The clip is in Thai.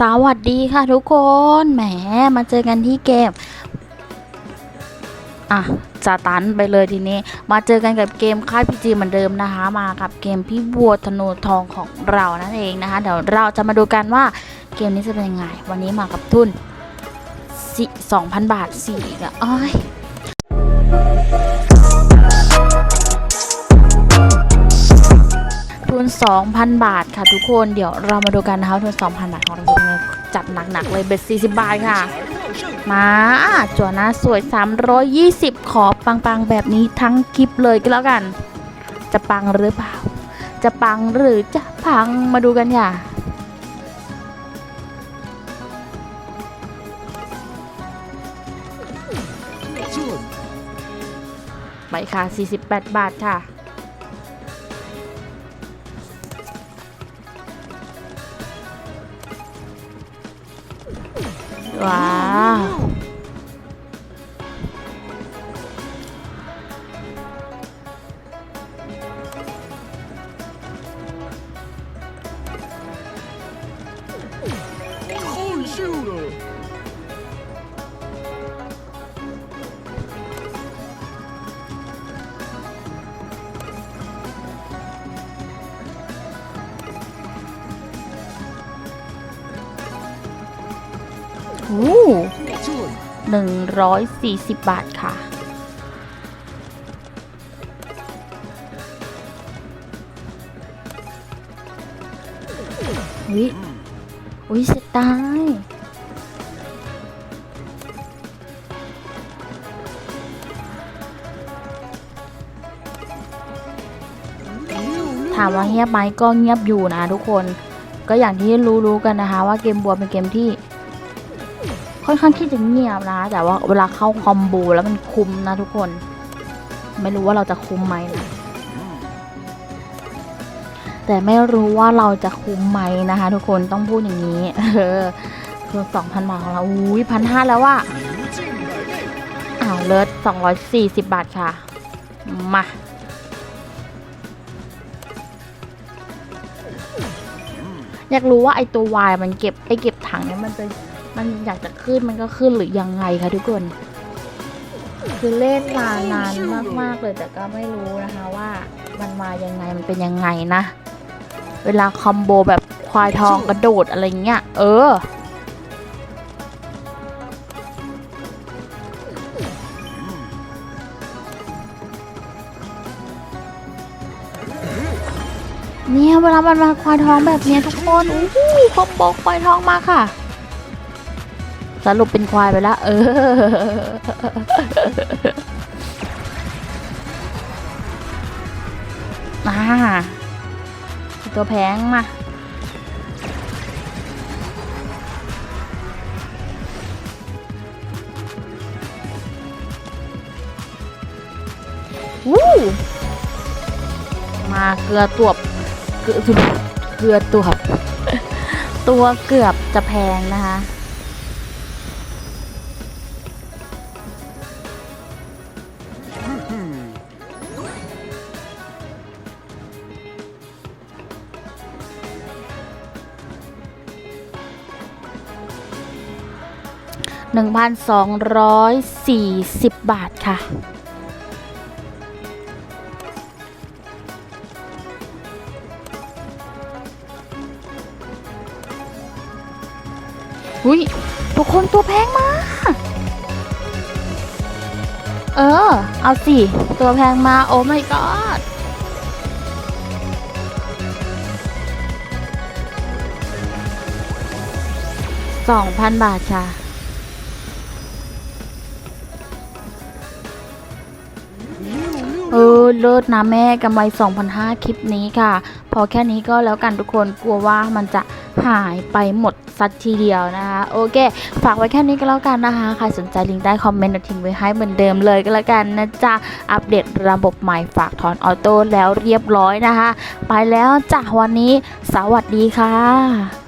สวัสดีค่ะทุกคนแหมมาเจอกันที่เกมอะสตันไปเลยทีนี้ มาเจอกันกับเกมค่ายพีจีเหมือนเดิมนะคะ มากับเกมพี่บัวธนูทองของเรานั่นเองนะคะ เดี๋ยวเราจะมาดูกันว่าเกมนี้จะเป็นยังไง วันนี้มากับทุนสิ2,000 บาทสี่กะอ้อย น 2,000 บาทค่ะทุกคนเดี๋ยวเรามาดูกันนะคะทุน 2,000 บาทของเราจะเป็นยังไงจัดหนักๆ เลยเบ็ด40 บาทค่ะ มาจั่วหน้าสวย 320 ขอปังๆ แบบนี้ทั้งคลิปเลยก็แล้วกัน จะปังหรือเปล่า จะปังหรือจะพังมาดูกันค่ะไปค่ะ 48 บาทค่ะ ว้าว Holy shooter! หนึ่งร้อยสี่สิบบาทค่ะ อุ้ยอุ้ยเสียดายถามว่าเงียบไหมก็เงียบอยู่นะทุกคน ก็อย่างที่รู้ๆกันนะคะ ว่าเกมบัวเป็นเกมที่ ค่อนข้างที่จะเงียบนะ แต่ว่าเวลาเข้าคอมโบแล้วมันคุมนะทุกคน ไม่รู้ว่าเราจะคุมไหมนะแต่ไม่รู้ว่าเราจะคุมไหมนะคะ ทุกคนต้องพูดอย่างนี้ เออคือสองพันบาทของเราอุ้ยพันห้าแล้วว่าอ้าวเลิศสองร้อยสี่สิบบาทค่ะ มา อยากรู้ว่าไอตัววายมันเก็บไอเก็บถังเนี่ยมันจะมันอยากจะขึ้นมันก็ขึ้นหรือยังไงคะทุกคน คือเล่นมานานมากๆเลยแต่ก็ไม่รู้นะคะว่ามันมายังไงมันเป็นยังไงนะ เวลาคอมโบแบบควายทองกระโดดอะไรเงี้ยเออ เนี่ยเวลามันมาควายทองแบบเนี้ยทุกคนอู้หูคอมโบควายทองมาค่ะ สรุปเป็นควายไปแล้วเออมาตัวแพงมาวู้มาเกลือตัวบ เกือเกือตัวบตัวเกือบจะแพงนะคะ1,240 บาทค่ะ อุ้ยทุกคนตัวแพงมาก เออ เอาสิ ตัวแพงมาโอ้ my god สองพันบาทค่ะเออเลิศนะแม่กำไร2,500 คลิปนี้ค่ะ พอแค่นี้ก็แล้วกันทุกคนกลัวว่ามันจะ หายไปหมดสักทีเดียวนะคะโอเค ฝากไว้แค่นี้ก็แล้วกันนะคะ ใครสนใจลิงก์ใต้คอมเมนต์ทิ้งไว้ให้เหมือนเดิมเลยก็แล้วกันนะจ๊ะ อัปเดตระบบใหม่ฝากถอนออโต้แล้วเรียบร้อยนะคะ ไปแล้วจ้ะวันนี้ สวัสดีค่ะ